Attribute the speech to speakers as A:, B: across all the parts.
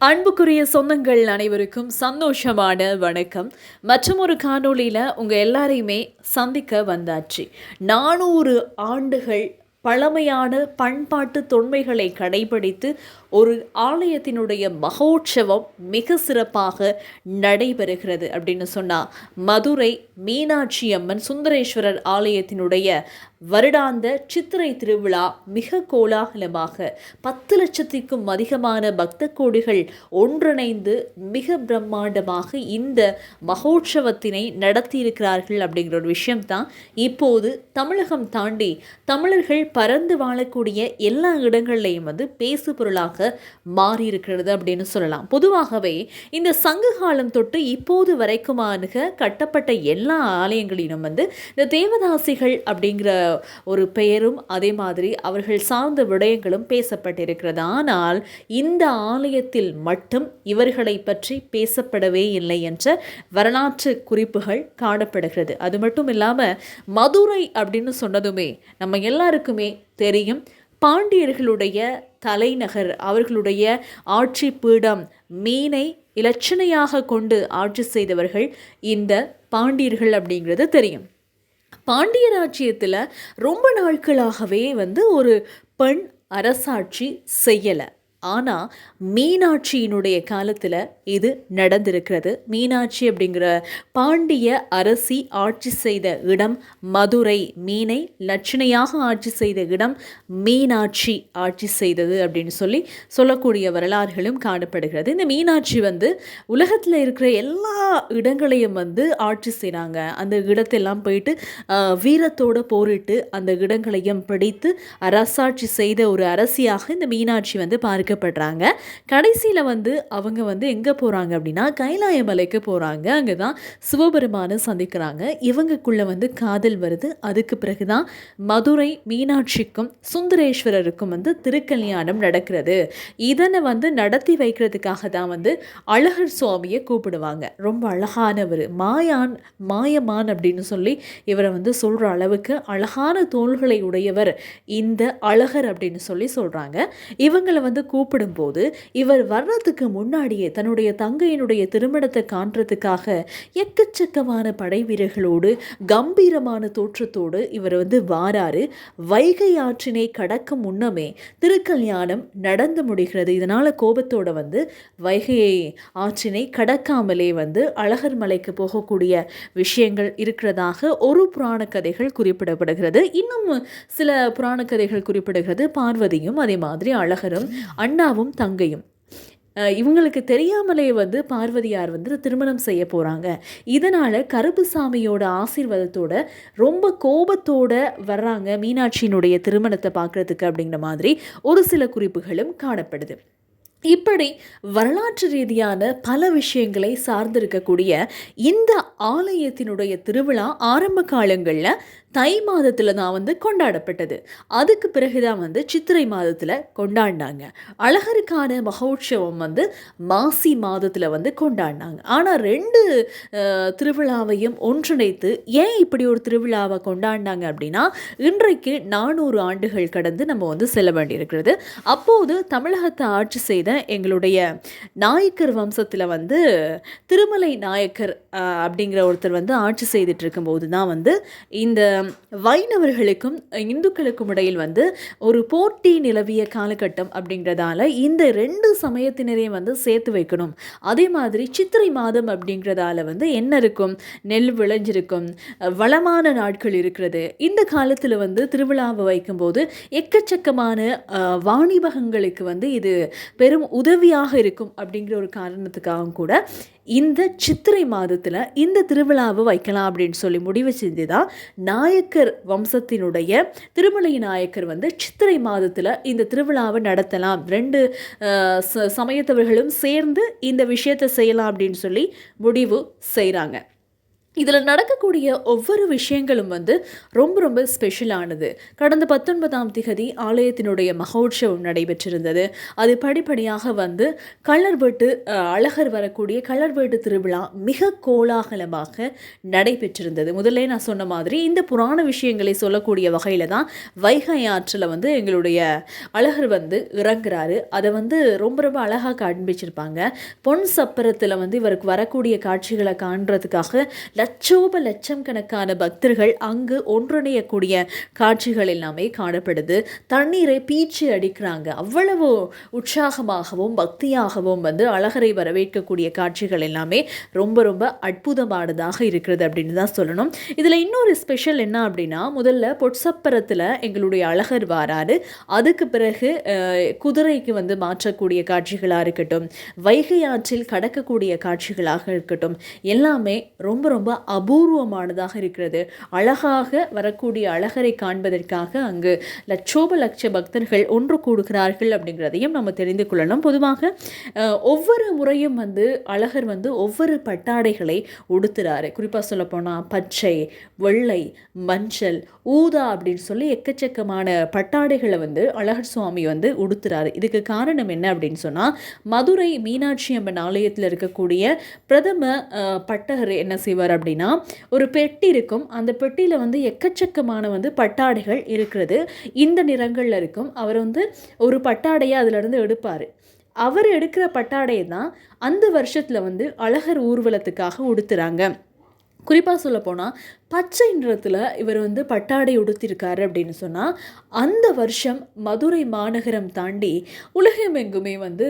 A: அன்புக்குரிய சொந்தங்கள் அனைவருக்கும் சந்தோஷமான வணக்கம். மற்றும் ஒரு காணொளியில் உங்கள் எல்லாரையுமே சந்திக்க வந்தாச்சு. நானூறு ஆண்டுகள் பழமையான பண்பாட்டு தொன்மைகளை கடைபிடித்து ஒரு ஆலயத்தினுடைய மகோற்சவம் மிக சிறப்பாக நடைபெறுகிறது அப்படின்னு சொன்னால் மதுரை மீனாட்சி அம்மன் சுந்தரேஸ்வரர் ஆலயத்தினுடைய வருடாந்த சித்திரை திருவிழா மிக கோலாகலமாக பத்து லட்சத்திற்கும் அதிகமான பக்த கோடிகள் ஒன்றிணைந்து மிக பிரம்மாண்டமாக இந்த மகோற்சவத்தினை நடத்தியிருக்கிறார்கள் அப்படிங்கிற ஒரு விஷயம்தான் இப்போது தமிழகம் தாண்டி தமிழர்கள் பறந்து வாழக்கூடிய எல்லா இடங்கள்லையும் வந்து பேசு பொருளாக மாறியிருக்கிறது அப்படின்னு சொல்லலாம். பொதுவாகவே இந்த சங்க காலம் தொட்டு இப்போது வரைக்குமானுக கட்டப்பட்ட எல்லா ஆலயங்களிலும் வந்து இந்த தேவதாசிகள் அப்படிங்கிற ஒரு பெயரும் அதே மாதிரி அவர்கள் சார்ந்த விடயங்களும் பேசப்பட்டிருக்கிறது. ஆனால் இந்த ஆலயத்தில் மட்டும் இவர்களை பற்றி பேசப்படவே இல்லை என்ற வரலாற்று குறிப்புகள் காணப்படுகிறது. அது மட்டும் இல்லாமல் மதுரை அப்படின்னு சொன்னதுமே நம்ம எல்லாருக்குமே தெரியும். பாண்டியர்களுடைய தலைநகர் அவர்களுடைய ஆட்சி பீடம் மீனை இலட்சணையாக கொண்டு ஆட்சி செய்தவர்கள் இந்த பாண்டியர்கள் அப்படிங்கிறது தெரியும். பாண்டிய ராஜ்யத்தில் ரொம்ப நாட்களாகவே வந்து ஒரு பெண் அரசாட்சி செய்யலை. ஆனால் மீனாட்சியினுடைய காலத்தில் இது நடந்திருக்கிறது. மீனாட்சி அப்படிங்கிற பாண்டிய அரசி ஆட்சி செய்த இடம் மதுரை. மீனை லட்சணையாக ஆட்சி செய்த இடம் மீனாட்சி ஆட்சி செய்தது அப்படின்னு சொல்லி சொல்லக்கூடிய வரலாறுகளும் காணப்படுகிறது. இந்த மீனாட்சி வந்து உலகத்தில் இருக்கிற எல்லா இடங்களையும் வந்து ஆட்சி செய்கிறாங்க அந்த இடத்தெல்லாம் போயிட்டு வீரத்தோடு போரிட்டு அந்த இடங்களையும் பிடித்து அரசாட்சி செய்த ஒரு அரசியாக இந்த மீனாட்சி வந்து பார்க்கப்படுறாங்க. கடைசியில் வந்து அவங்க வந்து எங்கே போகிறாங்க அப்படின்னா கைலாய மலைக்கு போகிறாங்க அங்கே தான் சிவபெருமானை சந்திக்கிறாங்க. இவங்கக்குள்ளே வந்து காதல் வருது. அதுக்கு பிறகு தான் மதுரை மீனாட்சிக்கும் சுந்தரேஸ்வரருக்கும் வந்து திருக்கல்யாணம் நடக்கிறது. இதனை வந்து நடத்தி வைக்கிறதுக்காக தான் வந்து அழகர் சுவாமியை கூப்பிடுவாங்க. ரொம்ப அழகானவர். மாயான் மாயமான் அப்படின்னு சொல்லி இவரை வந்து சொல்கிற அளவுக்கு அழகான தோள்களை உடையவர் இந்த அழகர் அப்படின்னு சொல்லி சொல்கிறாங்க இவங்களை வந்து கூப்பிடும்போது இவர் வர்றதுக்கு முன்னாடியே தன்னுடைய தங்கையினுடைய திருமணத்தை காண்றதுக்காக எக்கச்சக்கமான படை வீரர்களோடு கம்பீரமான தோற்றத்தோடு இவர் வந்து வாராரு. வைகை ஆற்றினை கடக்கும் முன்னமே திருக்கல்யாணம் நடந்து முடிகிறது. இதனால் கோபத்தோட வந்து வைகையை ஆற்றினை கடக்காமலே வந்து அழகர் மலைக்கு போகக்கூடிய விஷயங்கள் இருக்கிறதாக ஒரு புராண கதைகள் குறிப்பிடப்படுகிறது. இன்னும் சில புராண கதைகள் குறிப்பிடுகிறது. பார்வதியும் அதே மாதிரி அழகரும் அண்ணாவும் தங்கையும். இவங்களுக்கு தெரியாமலே வந்து பார்வதியார் வந்து திருமணம் செய்ய போகிறாங்க இதனால் கருப்புசாமியோட ஆசீர்வாதத்தோட ரொம்ப கோபத்தோட வர்றாங்க மீனாட்சியினுடைய திருமணத்தை பார்க்குறதுக்கு அப்படிங்கிற மாதிரி ஒரு சில குறிப்புகளும் காணப்படுது. இப்படி வரலாற்று ரீதியான பல விஷயங்களை சார்ந்திருக்கக்கூடிய இந்த ஆலயத்தினுடைய திருவிழா ஆரம்ப காலங்களில் தை மாதத்தில் தான் வந்து கொண்டாடப்பட்டது. அதுக்கு பிறகு தான் வந்து சித்திரை மாதத்தில் கொண்டாடினாங்க. அழகருக்கான மகோற்சவம் வந்து மாசி மாதத்தில் வந்து கொண்டாடினாங்க. ஆனால் ரெண்டு திருவிழாவையும் ஒன்றிணைத்து ஏன் இப்படி ஒரு திருவிழாவை கொண்டாடினாங்க அப்படின்னா இன்றைக்கு நானூறு ஆண்டுகள் கடந்து நம்ம வந்து செல்ல வேண்டியிருக்கிறது. அப்போது தமிழகத்தை ஆட்சி செய்த எங்களுடைய நாயக்கர் வம்சத்தில் வந்து திருமலை நாயக்கர் அப்படிங்கிற ஒருத்தர் வந்து ஆட்சி செய்துட்டு இருக்கும்போது தான் வந்து இந்த வைணவர்களுக்கும் இந்துக்களுக்கும் இடையில் வந்து ஒரு போட்டி நிலவிய காலகட்டம் அப்படிங்கிறதால இந்த ரெண்டு சமயத்தினரையும் வந்து சேர்த்து வைக்கணும். அதே மாதிரி சித்திரை மாதம் அப்படிங்கிறதால வந்து என்ன இருக்கும்? நெல் விளைஞ்சிருக்கும். வளமான நாட்கள் இருக்கிறது. இந்த காலத்தில் வந்து திருவிழாவை வைக்கும்போது எக்கச்சக்கமான வாணிபகங்களுக்கு வந்து இது பெரும் உதவியாக இருக்கும் அப்படிங்கிற ஒரு காரணத்துக்காகவும் கூட இந்த சித்திரை மாதத்தில் இந்த திருவிழாவை வைக்கலாம் அப்படின்னு சொல்லி முடிவு செஞ்சு தான் நாயக்கர் வம்சத்தினுடைய திருமலை நாயக்கர் வந்து சித்திரை மாதத்தில் இந்த திருவிழாவை நடத்தலாம். ரெண்டு சமயத்தவர்களும் சேர்ந்து இந்த விஷயத்தை செய்யலாம் அப்படின்னு சொல்லி முடிவு செய்கிறாங்க இதில் நடக்கக்கூடிய ஒவ்வொரு விஷயங்களும் வந்து ரொம்ப ரொம்ப ஸ்பெஷலானது. கடந்த பத்தொன்பதாம் திகதி ஆலயத்தினுடைய மகோற்சவம் நடைபெற்றிருந்தது. அது படிப்படியாக வந்து கள்ளர்வெட்டு அழகர் வரக்கூடிய கள்ளர்வெட்டு திருவிழா மிக கோலாகலமாக நடைபெற்றிருந்தது. முதல்ல நான் சொன்ன மாதிரி இந்த புராண விஷயங்களை சொல்லக்கூடிய வகையில் தான் வைகை ஆற்றில் வந்து எங்களுடைய அழகர் வந்து இறங்குறாரு. அதை வந்து ரொம்ப ரொம்ப அழகாக காண்பிச்சிருப்பாங்க. பொன் சப்பரத்தில் வந்து இவருக்கு வரக்கூடிய காட்சிகளை காண்றதுக்காக லட்சோப லட்சம் கணக்கான பக்தர்கள் அங்கு ஒன்றிணையக்கூடிய காட்சிகள் எல்லாமே காணப்படுது. தண்ணீரை பீச்சி அடிக்கிறாங்க. அவ்வளவு உற்சாகமாகவும் பக்தியாகவும் வந்து அழகரை வரவேற்கக்கூடிய காட்சிகள் எல்லாமே ரொம்ப ரொம்ப அற்புதமானதாக இருக்கிறது அப்படின்னு தான் சொல்லணும். இதில் இன்னொரு ஸ்பெஷல் என்ன அப்படின்னா முதல்ல பொட்சப்பரத்தில் எங்களுடைய அழகர் வாராரு. அதுக்கு பிறகு குதிரைக்கு வந்து மாற்றக்கூடிய காட்சிகளாக இருக்கட்டும் வைகை ஆற்றில் கடக்கக்கூடிய காட்சிகளாக இருக்கட்டும் எல்லாமே ரொம்ப ரொம்ப அபூர்வமானதாக இருக்கிறது. அழகாக வரக்கூடிய அழகரை காண்பதற்காக அங்கு லட்சோப லட்ச பக்தர்கள் ஒன்று கூடுகிறார்கள் அப்படிங்கிறதையும் நம்ம தெரிந்து கொள்ளணும். பொதுவாக ஒவ்வொரு முறையும் வந்து அழகர் வந்து ஒவ்வொரு பட்டாடைகளை உடுத்துறாரு. குறிப்பாக சொல்லப்போனால் பச்சை வெள்ளை மஞ்சள் ஊதா அப்படின்னு சொல்லி எக்கச்சக்கமான பட்டாடைகளை வந்து அழகர் சுவாமி வந்து உடுத்துறாரு. இதுக்கு காரணம் என்ன அப்படின்னு சொன்னால் மதுரை மீனாட்சி அம்மன் ஆலயத்தில் இருக்கக்கூடிய பிரதம பட்டகர் என்ன செய்வார் அப்படின்னா ஒரு பெட்டி இருக்கும். அந்த பெட்டியில் வந்து எக்கச்சக்கமான வந்து பட்டாடைகள் இருக்கிறது. இந்த நிறங்களில் இருக்கும். அவர் வந்து ஒரு பட்டாடையை அதிலிருந்து எடுப்பார். அவர் எடுக்கிற பட்டாடையை தான் அந்த வருஷத்தில் வந்து அழகர் ஊர்வலத்துக்காக உடுத்துறாங்க. குறிப்பாக சொல்லப்போனால் பச்சை நிறத்தில் இவர் வந்து பட்டாடை உடுத்திருக்காரு அப்படின்னு சொன்னால் அந்த வருஷம் மதுரை மாநகரம் தாண்டி உலகமெங்குமே வந்து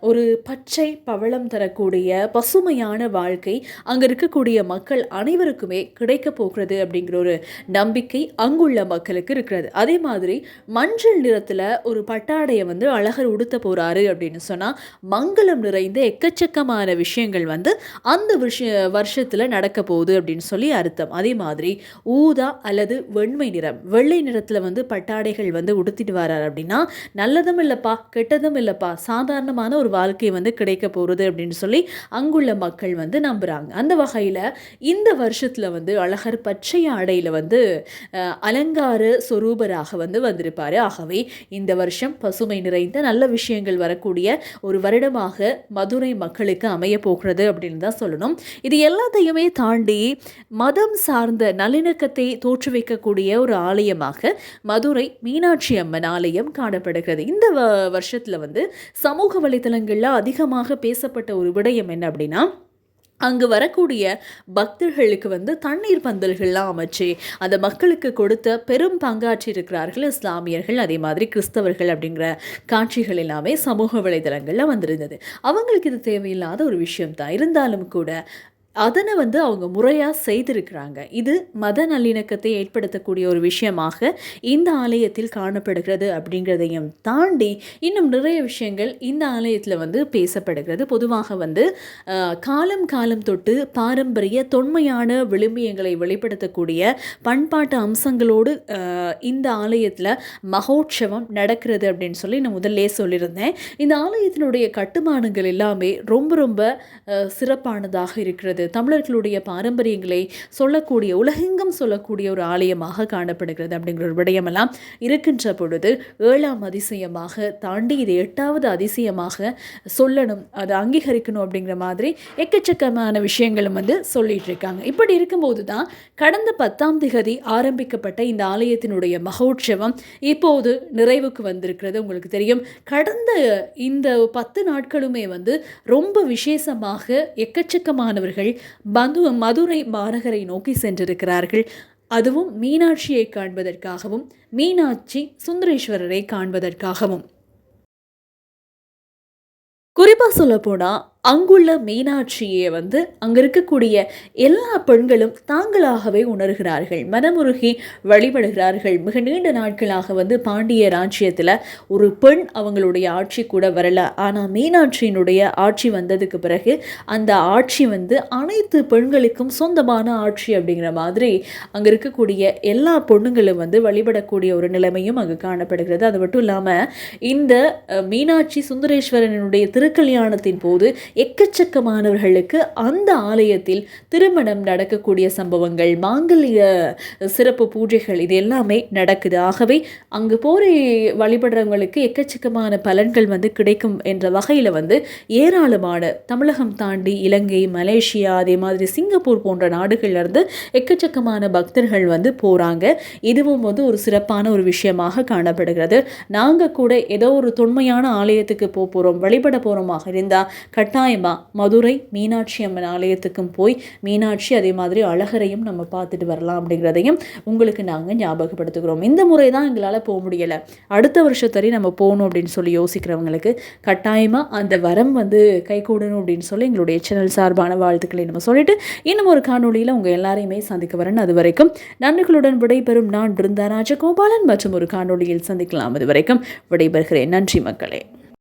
A: ஒரு பச்சை பவளம் தரக்கூடிய பசுமையான வாழ்க்கை அங்கே இருக்கக்கூடிய மக்கள் அனைவருக்குமே கிடைக்க போகிறது அப்படிங்கிற ஒரு நம்பிக்கை அங்குள்ள மக்களுக்கு இருக்கிறது. அதே மாதிரி மஞ்சள் நிறத்தில் ஒரு பட்டாடையை வந்து அழகர் உடுத்த போகிறாரு அப்படின்னு சொன்னால் மங்களம் நிறைந்த எக்கச்சக்கமான விஷயங்கள் வந்து அந்த விஷய வருஷத்தில் நடக்க போகுது அப்படின்னு சொல்லி அர்த்தம். அதே மாதிரி மாதிரி ஊதா அல்லது வெண்மை நிறம் வெள்ளை நிறத்தில் வந்து பட்டாடைகள் வந்து உடுத்திட்டு வரார் அப்படின்னா நல்லதும் இல்லைப்பா கெட்டதும் இல்லைப்பா சாதாரணமான ஒரு வாழ்க்கை வந்து கிடைக்க போகிறது அப்படின்னு சொல்லி அங்குள்ள மக்கள் வந்து நம்புகிறாங்க அந்த வகையில் இந்த வருஷத்தில் வந்து அழகர் பச்சை ஆடையில் வந்து அலங்கார சொரூபராக வந்து வந்திருப்பார். ஆகவே இந்த வருஷம் பசுமை நிறைந்த நல்ல விஷயங்கள் வரக்கூடிய ஒரு வருடமாக மதுரை மக்களுக்கு அமைய போகிறது அப்படின்னு தான் சொல்லணும். இது எல்லாத்தையுமே தாண்டி மதம் சார்ந்த நல்லிணக்கத்தை தோற்றுவிக்கக்கூடிய ஒரு ஆலயமாக மதுரை மீனாட்சி அம்மன் ஆலயம் காணப்படுகிறது. இந்த வ வருஷத்தில் வந்து சமூக வலைதளங்களில் அதிகமாக பேசப்பட்ட ஒரு விடயம் என்ன அப்படின்னா அங்கு வரக்கூடிய பக்தர்களுக்கு வந்து தண்ணீர் பந்தல்கள்லாம் அமைச்சு அந்த மக்களுக்கு கொடுத்த பெரும் பங்காற்றி இருக்கிறார்கள் இஸ்லாமியர்கள் அதே மாதிரி கிறிஸ்தவர்கள் அப்படிங்கிற காட்சிகள் எல்லாமே சமூக வலைதளங்களில் வந்திருந்தது. அவங்களுக்கு இது தேவையில்லாத ஒரு விஷயம் தான் இருந்தாலும் கூட அதனை வந்து அவங்க முறையாக செய்திருக்கிறாங்க. இது மத நல்லிணக்கத்தை ஏற்படுத்தக்கூடிய ஒரு விஷயமாக இந்த ஆலயத்தில் காணப்படுகிறது அப்படிங்கிறதையும் தாண்டி இன்னும் நிறைய விஷயங்கள் இந்த ஆலயத்தில் வந்து பேசப்படுகிறது. பொதுவாக வந்து காலம் காலம் தொட்டு பாரம்பரிய தொன்மையான விளிம்பியங்களை வெளிப்படுத்தக்கூடிய பண்பாட்டு அம்சங்களோடு இந்த ஆலயத்தில் மகோற்சவம் நடக்கிறது அப்படின்னு சொல்லி நான் முதல்லே சொல்லியிருந்தேன். இந்த ஆலயத்தினுடைய கட்டுமானங்கள் எல்லாமே ரொம்ப ரொம்ப சிறப்பானதாக இருக்கிறது. தமிழர்களுடைய பாரம்பரியங்களை சொல்லக்கூடிய உலகெங்கும் சொல்லக்கூடிய ஒரு ஆலயமாக காணப்படுகிறது அப்படிங்கிற ஒரு விடயமெல்லாம் இருக்கின்ற பொழுது ஏழாம் அதிசயமாக தாண்டி இது எட்டாவது அதிசயமாக சொல்லணும் அதை அங்கீகரிக்கணும் அப்படிங்கிற மாதிரி எக்கச்சக்கமான விஷயங்களும் வந்து சொல்லிட்டு இருக்காங்க. இப்படி இருக்கும்போது தான் கடந்த பத்தாம் திகதி ஆரம்பிக்கப்பட்ட இந்த ஆலயத்தினுடைய மகோற்சவம் இப்போது நிறைவுக்கு வந்திருக்கிறது. உங்களுக்கு தெரியும் கடந்த இந்த பத்து நாட்களுமே வந்து ரொம்ப விசேஷமாக எக்கச்சக்கமானவர்கள் பந்து மதுரை மாநகரை நோக்கி சென்றிருக்கிறார்கள். அதுவும் மீனாட்சியை காண்பதற்காகவும் மீனாட்சி சுந்தரேஸ்வரரை காண்பதற்காகவும். குறிப்பாக சொல்லப்போனால் அங்குள்ள மீனாட்சியை வந்து அங்கே இருக்கக்கூடிய எல்லா பெண்களும் தாங்களாகவே உணர்கிறார்கள். மனமுருகி வழிபடுகிறார்கள். மிக நீண்ட நாட்களாக வந்து பாண்டிய ராஜ்யத்தில் ஒரு பெண் அவங்களுடைய ஆட்சி கூட வரல. ஆனால் மீனாட்சியினுடைய ஆட்சி வந்ததுக்கு பிறகு அந்த ஆட்சி வந்து அனைத்து பெண்களுக்கும் சொந்தமான ஆட்சி அப்படிங்கிற மாதிரி அங்கே இருக்கக்கூடிய எல்லா பொண்ணுங்களும் வந்து வழிபடக்கூடிய ஒரு நிலைமையும் அங்கு காணப்படுகிறது. அது மட்டும் இல்லாமல் இந்த மீனாட்சி சுந்தரேஸ்வரனுடைய திருக்கல்யாணத்தின் போது எக்கச்சக்கமானவர்களுக்கு அந்த ஆலயத்தில் திருமணம் நடக்கக்கூடிய சம்பவங்கள் மாங்கல்ய சிறப்பு பூஜைகள் இது எல்லாமே நடக்குது. ஆகவே அங்கு போரை வழிபடுறவங்களுக்கு எக்கச்சக்கமான பலன்கள் வந்து கிடைக்கும் என்ற வகையில் வந்து ஏராளமான தமிழகம் தாண்டி இலங்கை மலேசியா அதே மாதிரி சிங்கப்பூர் போன்ற நாடுகள்லேருந்து எக்கச்சக்கமான பக்தர்கள் வந்து போகிறாங்க இதுவும் வந்து ஒரு சிறப்பான ஒரு விஷயமாக காணப்படுகிறது. நாங்கள் கூட ஏதோ ஒரு தொன்மையான ஆலயத்துக்கு போக போகிறோம் வழிபட போகிறோமாக இருந்தால் கட்டாயமாக மதுரை மீனாட்சி அம்மன் ஆலயத்துக்கும் போய் மீனாட்சி அதே மாதிரி அழகரையும் நம்ம பார்த்துட்டு வரலாம் அப்படிங்கிறதையும் உங்களுக்கு நாங்கள் ஞாபகப்படுத்துகிறோம். இந்த முறை தான் எங்களால் போக முடியலை. அடுத்த வருஷத்தறி நம்ம போகணும் அப்படின்னு சொல்லி யோசிக்கிறவங்களுக்கு கட்டாயமாக அந்த வரம் வந்து கைகூடணும் அப்படின்னு சொல்லி எங்களுடைய சேனல் சார்பான வாழ்த்துக்களை நம்ம சொல்லிட்டு இன்னும் ஒரு காணொலியில் உங்கள் எல்லாரையுமே சந்திக்க வரேன். அது வரைக்கும் நன்றிகளுடன் விடைபெறும் நான் பிருந்தா ராஜகோபாலன். மற்றும் ஒரு காணொலியில் சந்திக்கலாம். அது வரைக்கும் விடைபெறுகிறேன். நன்றி மக்களே.